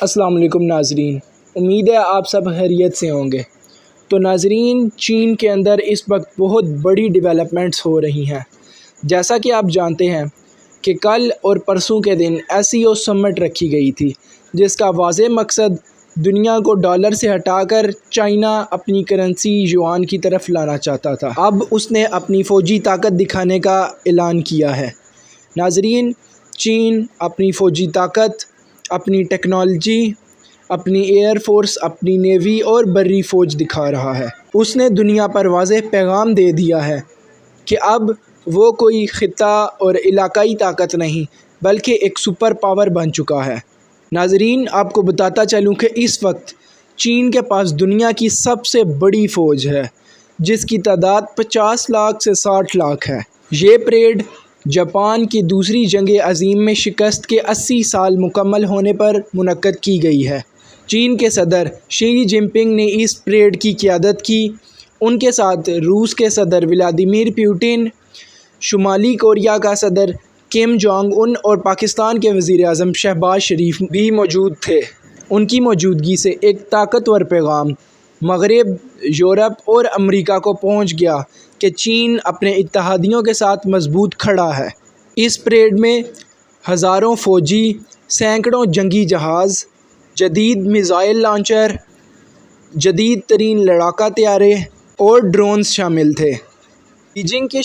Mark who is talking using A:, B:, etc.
A: السلام علیکم ناظرین۔ امید ہے آپ سب خیریت سے ہوں گے۔ تو ناظرین، چین کے اندر اس وقت بہت بڑی ڈیولپمنٹس ہو رہی ہیں۔ جیسا کہ آپ جانتے ہیں کہ کل اور پرسوں کے دن ایس سی او سمٹ رکھی گئی تھی، جس کا واضح مقصد دنیا کو ڈالر سے ہٹا کر چائنا اپنی کرنسی یوان کی طرف لانا چاہتا تھا۔ اب اس نے اپنی فوجی طاقت دکھانے کا اعلان کیا ہے۔ ناظرین، چین اپنی فوجی طاقت اپنی ٹیکنالوجی، اپنی ایئر فورس، اپنی نیوی اور بری فوج دکھا رہا ہے۔ اس نے دنیا پر واضح پیغام دے دیا ہے کہ اب وہ کوئی خطہ اور علاقائی طاقت نہیں، بلکہ ایک سپر پاور بن چکا ہے۔ ناظرین، آپ کو بتاتا چلوں کہ اس وقت چین کے پاس دنیا کی سب سے بڑی فوج ہے، جس کی تعداد پچاس لاکھ سے ساٹھ لاکھ ہے۔ یہ پریڈ جاپان کی دوسری جنگ عظیم میں شکست کے اسی سال مکمل ہونے پر منعقد کی گئی ہے۔ چین کے صدر شی جن پنگ نے اس پریڈ کی قیادت کی۔ ان کے ساتھ روس کے صدر ولادیمیر پیوٹن شمالی کوریا کا صدر کیم جونگ ان اور پاکستان کے وزیر اعظم شہباز شریف بھی موجود تھے۔ ان کی موجودگی سے ایک طاقتور پیغام مغرب، یورپ اور امریکہ کو پہنچ گیا کہ چین اپنے اتحادیوں کے ساتھ مضبوط کھڑا ہے۔ اس پریڈ میں ہزاروں فوجی، سینکڑوں جنگی جہاز، جدید میزائل لانچر، جدید ترین لڑاکا طیارے اور ڈرونز شامل تھے۔ بیجنگ کے